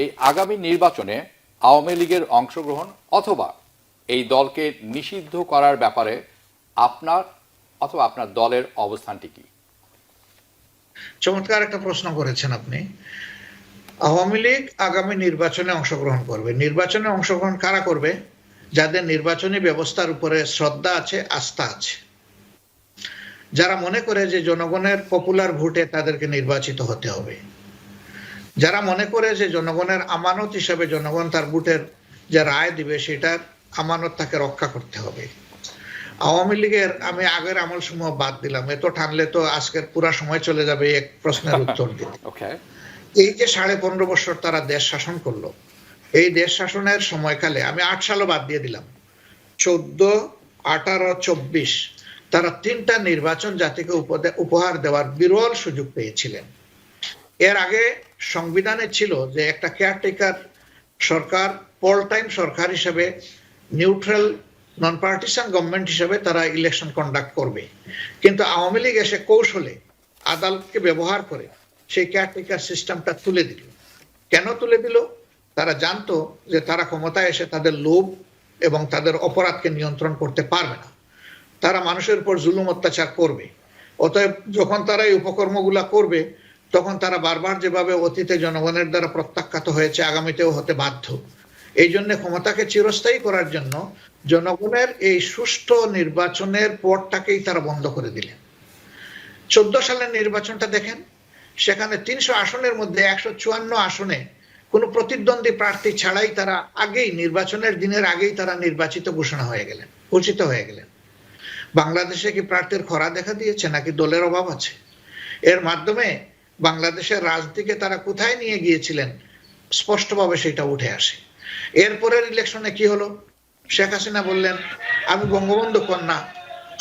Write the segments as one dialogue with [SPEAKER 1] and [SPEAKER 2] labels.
[SPEAKER 1] এই আগামী নির্বাচনে আওয়ামী লীগের অংশগ্রহণ অথবা এই দলকে নিষিদ্ধ করার ব্যাপারে আপনার অথবা আপনার দলের অবস্থানটি কি?
[SPEAKER 2] চমৎকার একটা প্রশ্ন করেছেন আপনি। আওয়ামী লীগ আগামী নির্বাচনে অংশগ্রহণ করবে। নির্বাচনে অংশগ্রহণ কারা করবে? যাদের নির্বাচনী ব্যবস্থার উপরে শ্রদ্ধা আছে, আস্থা আছে। যারা মনে করে যে জনগণের পপুলার ভোটে তাদেরকে নির্বাচিত হতে হবে। যারা মনে করে যে জনগণের আমানত হিসাবে জনগণ তার ভোটের যে রায় দিবে সেটার আমানত তাকে রক্ষা করতে হবে। আওয়ামী লীগের আমি আগের আমল সমূহ বাদ দিলাম। এত টানলে তো আজকের পুরা সময় চলে যাবে এক প্রশ্নের উত্তর দিতে।
[SPEAKER 1] ওকে
[SPEAKER 2] এই যে সাড়ে পনেরো বছর তারা দেশ শাসন করল এই দেশ শাসনের সময়কালে আমি আট সালও বাদ দিয়ে দিলাম। চোদ্দ আঠারো চব্বিশ তারা তিনটা নির্বাচন জাতিকে উপহার দেওয়ার বিরল সুযোগ পেয়েছিলেন। এর আগে সংবিধানে ছিল যে একটা কেয়ারটেকার সরকার পল টাইম সরকার হিসেবে নিউট্রাল নন পার্টিসান গভর্নমেন্ট হিসেবে তারা ইলেকশন কন্ডাক্ট করবে। কিন্তু আওয়ামী লীগ এসে কৌশলে আদালতকে ব্যবহার করে সেই কেয়ারটেকার সিস্টেমটা তুলে দিল। কেন তুলে দিল? তারা জানতো যে তারা ক্ষমতায় এসে তাদের লোভ এবং তাদের অপরাধকে নিয়ন্ত্রণ করতে পারবে না। তারা মানুষের উপর জুলুম অত্যাচার করবে। অতএব যখন তারা এই উপকর্মগুলা করবে তখন তারা বারবার যেভাবে অতীতে জনগণের দ্বারা প্রত্যাখ্যাত হয়েছে, আগামীতেও হতে বাধ্য। এই জন্য ক্ষমতাকে চিরস্থায়ী করার জন্য জনগণের এই সুষ্ঠু নির্বাচনের পথটাকেই তারা বন্ধ করে দিলেন। চোদ্দ সালের নির্বাচনটা দেখেন, সেখানে তিনশো আসনের মধ্যে একশো চুয়ান্ন আসনে কোনো প্রতিদ্বন্দ্বী প্রার্থী ছাড়াই তারা আগেই, নির্বাচনের দিনের আগেই তারা নির্বাচিত ঘোষণা হয়ে গেলেন, ঘোষিত হয়ে গেলেন। বাংলাদেশে কি প্রার্থীর খরা দেখা দিয়েছে নাকি দলের অভাব আছে? এর মাধ্যমে বাংলাদেশের রাজনীতিকে তারা কোথায় নিয়ে গিয়েছিলেন, স্পষ্টভাবে সেটা উঠে আসে। এরপরের ইলেকশনে কি হলো? শেখ হাসিনা বললেন, আমি বঙ্গবন্ধু কন্যা,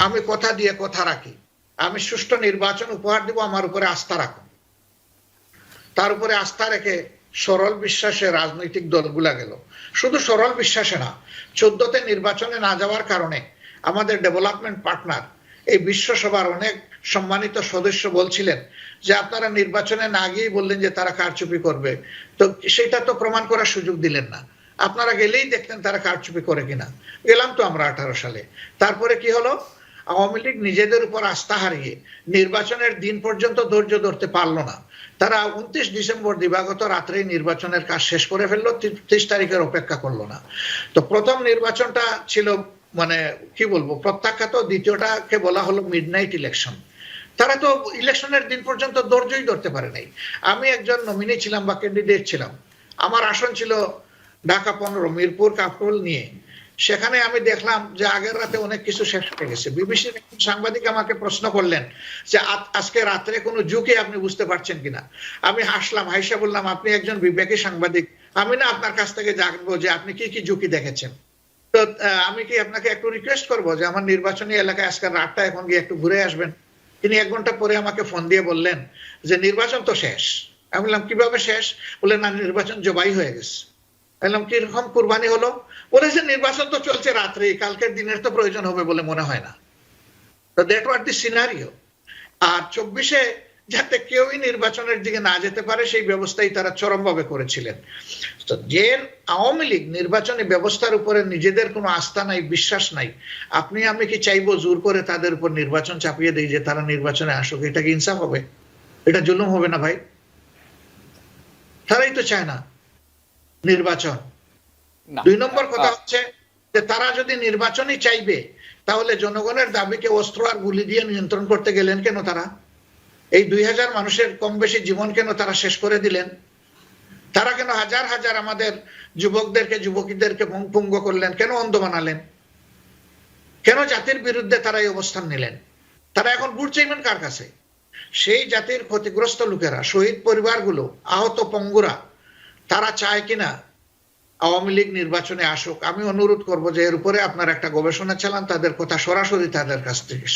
[SPEAKER 2] আমি কথা দিয়ে কথা রাখি। আমি সুষ্ঠু নির্বাচন উপহার দিব, আমার উপরে আস্থা রাখুন তার উপরে আস্থা রেখে সরল বিশ্বাসে রাজনৈতিক দলগুলা গেল। শুধু সরল বিশ্বাসে না, চোদ্দতে নির্বাচনে না যাওয়ার কারণে আমাদের ডেভেলপমেন্ট পার্টনার এই বিশ্বসভার অনেক সম্মানিত সদস্য বলছিলেন যে আপনারা নির্বাচনে না গিয়েই বললেন যে তারা কারচুপি করবে। তো সেটা তো প্রমাণ করার সুযোগ দিলেন না। আপনারা গেলেই দেখতেন তারা কারচুপি করে কিনা। গেলাম তো আমরা আঠারো সালে। তারপরে কি হলো? আওয়ামী লীগ নিজেদের উপর আস্থা হারিয়ে নির্বাচনের দিন পর্যন্ত ধৈর্য ধরতে পারল না। তারা উনত্রিশ ডিসেম্বর দিবাগত রাত্রেই নির্বাচনের কাজ শেষ করে ফেলল ত্রিশ তারিখের অপেক্ষা করল না। তো প্রথম নির্বাচনটা ছিল মানে কি বলব? প্রত্যাখ্যাত, দ্বিতীয়টাকে বলা হলো মিডনাইট ইলেকশন তারা তো ইলেকশনের দিন পর্যন্ত ধৈর্যই ধরতে পারে নাই। আমি একজন নমিনি ছিলাম বা ক্যান্ডিডেট ছিলাম। আমার আসন ছিল ঢাকা পনেরো, মিরপুর কাপড় নিয়ে। সেখানে আমি দেখলাম যে আগের রাতে অনেক কিছু শেষ হয়ে গেছে। বিবিসির একজন সাংবাদিক আমাকে প্রশ্ন করলেন যে আজকে রাত্রে কোনো ঝুঁকি আপনি বুঝতে পারছেন কিনা? আমি হাসলাম, হাইসা বললাম, আপনি একজন বিবেকী সাংবাদিক। আমি না আপনার কাছ থেকে জানব যে আপনি কি কি ঝুঁকি দেখেছেন। তো আমি কি আপনাকে একটু রিকোয়েস্ট করব যে আমার নির্বাচনী এলাকায় আজকে রাতটা এখন গিয়ে একটু ঘুরে আসবেন? তিনি এক ঘণ্টা পরে আমাকে ফোন দিয়ে বললেন যে, নির্বাচন তো শেষ। আমি বললাম কীভাবে শেষ? বলে, না, নির্বাচন জবাই হয়ে গেছে। বললাম কীরকম কুরবানি হলো? বলে, যে, নির্বাচন তো চলছে রাত্রে, কালকের দিনের তো প্রয়োজন হবে বলে মনে হয় না। দ্যাট ওয়ার দি সিনারিও আর চব্বিশে যাতে কেউই নির্বাচনের দিকে না যেতে পারে সেই ব্যবস্থাই তারা চরমভাবে করেছিলেন। তো যে আওয়ামী লীগ নির্বাচনী ব্যবস্থার উপরে নিজেদের কোনো আস্থা নাই বিশ্বাস নাই আপনি আমি কি চাইব জোর করে তাদের উপর নির্বাচন চাপিয়ে দিই যে তারা নির্বাচনে আসুক? এটা কি ইনসাফ হবে? এটা জুলুম হবে না ভাই? তারাই তো চায় না নির্বাচন। দুই নম্বর কথা হচ্ছে যে তারা যদি নির্বাচনই চাইবে তাহলে জনগণের দাবিকে অস্ত্র আর গুলি দিয়ে নিয়ন্ত্রণ করতে গেলেন কেন তারা? এই দুই হাজার মানুষের কম বেশি জীবন কেন তারা শেষ করে দিলেন? তারা কেন হাজার হাজার আমাদের যুবকদেরকে, যুবতীদেরকে পুঙ্গ করলেন? কেন অন্ধ বানালেন? কেন জাতির বিরুদ্ধে তারা এই অবস্থান নিলেন? তারা এখন ভোট চাইবেন কার কাছে? সেই জাতির ক্ষতিগ্রস্ত লোকেরা, শহীদ পরিবারগুলো, আহত পঙ্গুরা, তারা চায় কিনা আওয়ামী লীগ নির্বাচনে আসুক? আমি অনুরোধ করব যে এর উপরে আপনার একটা গবেষণা চালান, তাদের কথা সরাসরি তাদের কাছ থেকে